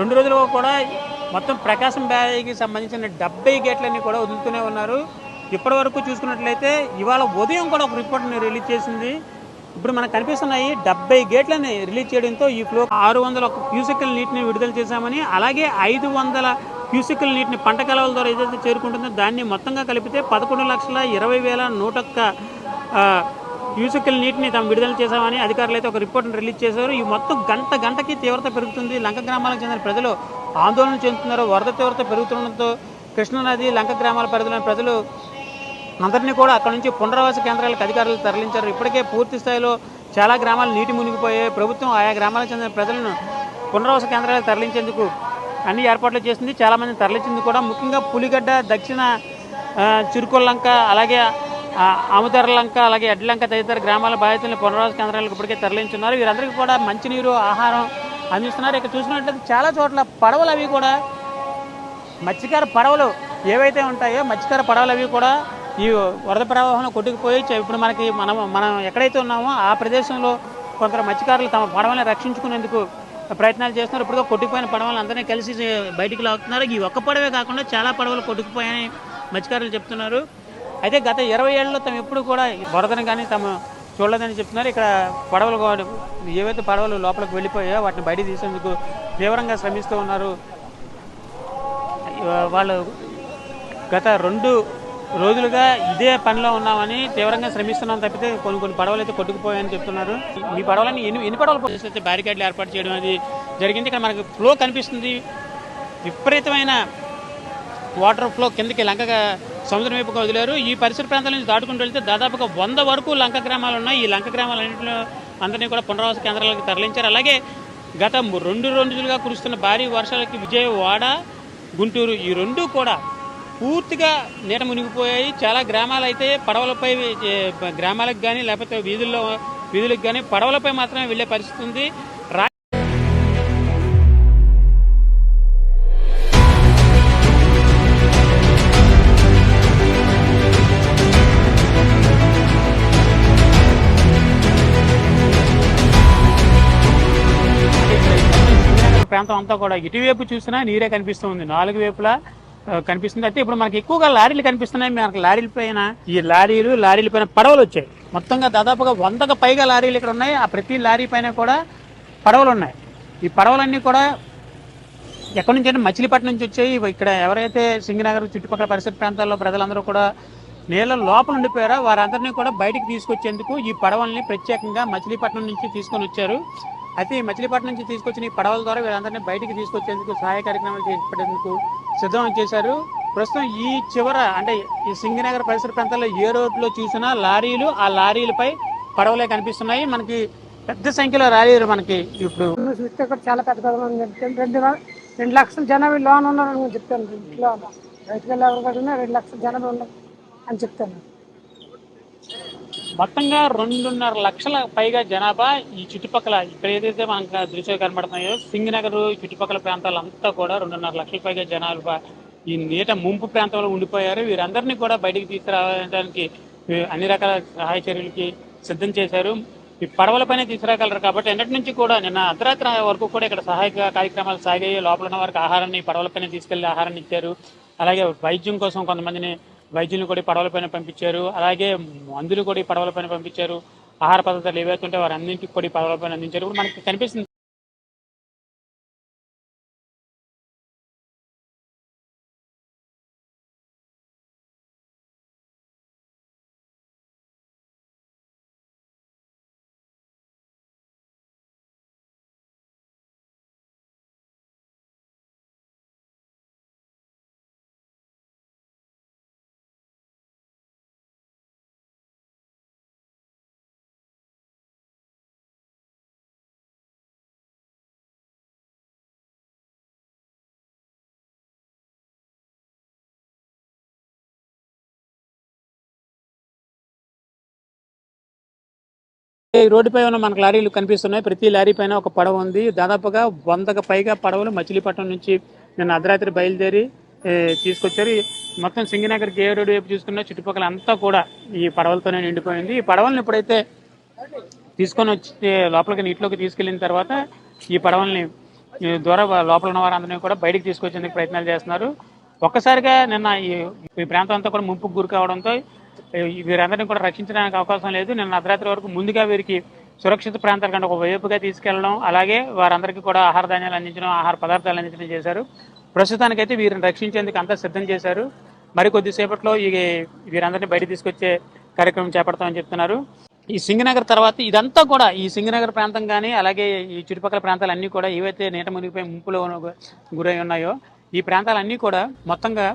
రెండు రోజులుగా కూడా మొత్తం ప్రకాశం బ్యారేజ్కి సంబంధించిన డెబ్బై గేట్లన్నీ కూడా వదులుతూనే ఉన్నారు. ఇప్పటి వరకు చూసుకున్నట్లయితే ఇవాళ ఉదయం కూడా ఒక రిపోర్ట్ని రిలీజ్ చేసింది. ఇప్పుడు మనకు కనిపిస్తున్నాయి డెబ్బై గేట్లని రిలీజ్ చేయడంతో ఈ ఫ్లో ఆరు వందల ఒక నీటిని విడుదల చేశామని అలాగే ఐదు వందల క్యూసెక్కల్ నీటిని పంట కలవల ద్వారా ఏదైతే చేరుకుంటుందో దాన్ని మొత్తంగా కలిపితే పదకొండు లక్షల ఇరవై వేల నూట యూసుకల్ నీటిని తాము విడుదల చేశామని అధికారులు అయితే ఒక రిపోర్ట్ను రిలీజ్ చేశారు. ఈ మొత్తం గంట గంటకి తీవ్రత పెరుగుతుంది. లంక గ్రామాలకు చెందిన ప్రజలు ఆందోళన చెందుతున్నారు. వరద తీవ్రత పెరుగుతుండటంతో కృష్ణానది లంక గ్రామాల పరిధిలోని ప్రజలు అందరినీ కూడా అక్కడ నుంచి పునరావాస కేంద్రాలకు అధికారులు తరలించారు. ఇప్పటికే పూర్తి స్థాయిలో చాలా గ్రామాలు నీటి మునిగిపోయాయి. ప్రభుత్వం ఆయా గ్రామాలకు చెందిన ప్రజలను పునరావాస కేంద్రాలకు తరలించేందుకు అన్ని ఏర్పాట్లు చేసింది. చాలామంది తరలించింది కూడా. ముఖ్యంగా పులిగడ్డ దక్షిణ ఆ, చిరుకొల్లంక అలాగే ఆ, అలాగే ఎడ్లంక తదితర గ్రామాల బాధితులను పునరావాస కేంద్రాలకు ఇప్పటికే తరలించున్నారు. వీరందరికీ కూడా మంచినీరు ఆహారం అందిస్తున్నారు. ఇక్కడ చూసినట్లయితే చాలా చోట్ల పడవలు అవి కూడా మత్స్యకార పడవలు ఏవైతే ఉంటాయో మత్స్యకార పడవలు అవి కూడా ఈ వరద ప్రవాహంలో కొట్టుకుపోయి ఇప్పుడు మనకి మనం మనం ఎక్కడైతే ఉన్నామో ఆ ప్రదేశంలో కొందరు మత్స్యకారులు తమ పడవలను రక్షించుకునేందుకు ప్రయత్నాలు చేస్తున్నారు. ఇప్పుడు కొట్టుకుపోయిన పడవలు అందరినీ కలిసి బయటికి లాగుతున్నారు. ఈ ఒక్క పడవే కాకుండా చాలా పడవలు కొట్టుకుపోయాయని మత్స్యకారులు చెప్తున్నారు. అయితే గత ఇరవై ఏళ్ళలో తమ ఎప్పుడు కూడా ఈ వరదను కానీ తమ చూడలేదని చెప్తున్నారు. ఇక్కడ పడవలు ఏవైతే పడవలు లోపలికి వెళ్ళిపోయాయో వాటిని బయట తీసేందుకు తీవ్రంగా శ్రమిస్తూ ఉన్నారు. వాళ్ళు గత రెండు రోజులుగా ఇదే పనిలో ఉన్నామని తీవ్రంగా శ్రమిస్తున్నాం తప్పితే కొన్ని కొన్ని పడవలు అయితే కొట్టుకుపోయాయని చెప్తున్నారు. ఈ పడవలని ఎన్ని ఎన్ని పడవలు అయితే బ్యారికేడ్లు ఏర్పాటు చేయడం అది జరిగింది. ఇక్కడ మనకు ఫ్లో కనిపిస్తుంది. విపరీతమైన వాటర్ ఫ్లో కిందకి లంకగా సముద్రం వైపుగా వదిలారు. ఈ పరిసర ప్రాంతాల నుంచి దాటుకుంటూ వెళ్తే దాదాపుగా వంద వరకు లంక గ్రామాలు ఉన్నాయి. ఈ లంక గ్రామాలన్నింటిలో అందరినీ కూడా పునరావాస కేంద్రాలకు తరలించారు. అలాగే గత రెండు రోజులుగా కురుస్తున్న భారీ వర్షాలకి విజయవాడ గుంటూరు ఈ రెండు కూడా పూర్తిగా నీట మునిగిపోయాయి. చాలా గ్రామాలు అయితే పడవలపై గ్రామాలకు కానీ లేకపోతే వీధుల్లో వీధులకు కానీ పడవలపై మాత్రమే వెళ్ళే పరిస్థితి ఉంది. ప్రాంతం అంతా కూడా ఇటువైపు చూసినా నీరే కనిపిస్తుంది. నాలుగు వైపులా కనిపిస్తుంది. అయితే ఇప్పుడు మనకి ఎక్కువగా లారీలు కనిపిస్తున్నాయి. మనకి లారీల పైన ఈ లారీలు లారీల పైన పడవలు వచ్చాయి. మొత్తంగా దాదాపుగా వందకు పైగా లారీలు ఇక్కడ ఉన్నాయి. ఆ ప్రతి లారీ పైన కూడా పడవలు ఉన్నాయి. ఈ పడవలన్నీ కూడా ఎక్కడి నుంచి అంటే మచిలీపట్నం నుంచి వచ్చాయి. ఇక్కడ ఎవరైతే సింగనగర్ చుట్టుపక్కల పరిసర ప్రాంతాల్లో ప్రజలందరూ కూడా నీళ్ళ లోపల ఉండిపోయారో వారందరినీ కూడా బయటికి తీసుకొచ్చేందుకు ఈ పడవల్ని ప్రత్యేకంగా మచిలీపట్నం నుంచి తీసుకొని వచ్చారు. అయితే ఈ మచిలీపట్నం నుంచి తీసుకొచ్చిన ఈ పడవల ద్వారా వీళ్ళందరినీ బయటికి తీసుకొచ్చేందుకు సహాయ కార్యక్రమాలు చేపట్టేందుకు సిద్ధం చేశారు. ప్రస్తుతం ఈ చివర అంటే ఈ సింగనగర్ పరిసర ప్రాంతాల్లో ఏ రోడ్లో చూసినా లారీలు ఆ లారీలపై పడవలే కనిపిస్తున్నాయి. మనకి పెద్ద సంఖ్యలో లారీలు మనకి ఇప్పుడు చూస్తే కూడా చాలా పెద్ద పెద్ద మంది రెండు రెండు లక్షల జనాభా లోన్ ఉన్నారు చెప్తాను. ఇంట్లో బయటకు వెళ్ళి కూడా రెండు లక్షల జనాభా ఉన్నారు అని చెప్తాను. మొత్తంగా రెండున్నర లక్షల పైగా జనాభా ఈ చుట్టుపక్కల ఇక్కడ ఏదైతే మనకు దృశ్యాలు కనబడుతున్నాయో సింగనగర్ చుట్టుపక్కల ప్రాంతాలంతా కూడా రెండున్నర లక్షల పైగా జనాభా ఈ నీట ముంపు ప్రాంతంలో ఉండిపోయారు. వీరందరినీ కూడా బయటికి తీసుకురావడానికి అన్ని రకాల సహాయ చర్యలకి సిద్ధం చేశారు. ఈ పడవలపైన తీసుకురాగలరు కాబట్టి ఎన్నటి నుంచి కూడా నిన్న అర్ధరాత్రి వరకు కూడా ఇక్కడ సహాయక కార్యక్రమాలు సాగాయి. లోపల ఉన్న వారికి ఆహారాన్ని పడవలపైన తీసుకెళ్ళి ఆహారాన్ని ఇచ్చారు. అలాగే వైద్యం కోసం కొంతమందిని వైద్యులు కూడా పడవల పడవలపైన పంపించారు. అలాగే మందులు కూడా పడవల పడవలపైన పంపించారు. ఆహార పదార్థాలు ఏవైతే ఉంటే వారు అన్నింటికి కూడా పడవల పడవలపైన అందించారు. ఇప్పుడు మనకి కనిపిస్తుంది ఈ రోడ్డుపై ఉన్న మనకు లారీలు కనిపిస్తున్నాయి. ప్రతి లారీ పైన ఒక పడవ ఉంది. దాదాపుగా వందకు పైగా పడవలు మచిలీపట్నం నుంచి నిన్న అర్ధరాత్రి బయలుదేరి తీసుకొచ్చారు. మొత్తం సింగనగర్ కే రోడ్డు వైపు చూసుకున్న చుట్టుపక్కల అంతా కూడా ఈ పడవలతోనే నిండిపోయింది. ఈ పడవలను ఎప్పుడైతే తీసుకొని వచ్చి లోపలికి నీటిలోకి తీసుకెళ్ళిన తర్వాత ఈ పడవల్ని ద్వారా దూర లోపల ఉన్న వారందరినీ కూడా బయటికి తీసుకొచ్చేందుకు ప్రయత్నాలు చేస్తున్నారు. ఒక్కసారిగా నిన్న ఈ ప్రాంతం అంతా కూడా ముంపుకు గురి కావడంతో వీరందరినీ కూడా రక్షించడానికి అవకాశం లేదు. నిన్న అర్ధరాత్రి వరకు ముందుగా వీరికి సురక్షిత ప్రాంతాల కంటే ఒక వైపుగా తీసుకెళ్ళడం అలాగే వారందరికీ కూడా ఆహార ధాన్యాలు అందించడం ఆహార పదార్థాలు అందించడం చేశారు. ప్రస్తుతానికైతే వీరిని రక్షించేందుకు అంతా సిద్ధం చేశారు. మరి కొద్దిసేపట్లో ఈ వీరందరినీ బయట తీసుకొచ్చే కార్యక్రమం చేపడతామని చెప్తున్నారు. ఈ సింగనగర్ తర్వాత ఇదంతా కూడా ఈ సింగనగర్ ప్రాంతం కానీ అలాగే ఈ చుట్టుపక్కల ప్రాంతాలు అన్నీ కూడా ఏవైతే నీట మునిగిపోయి ముంపులో గురై ఉన్నాయో ఈ ప్రాంతాలన్నీ కూడా మొత్తంగా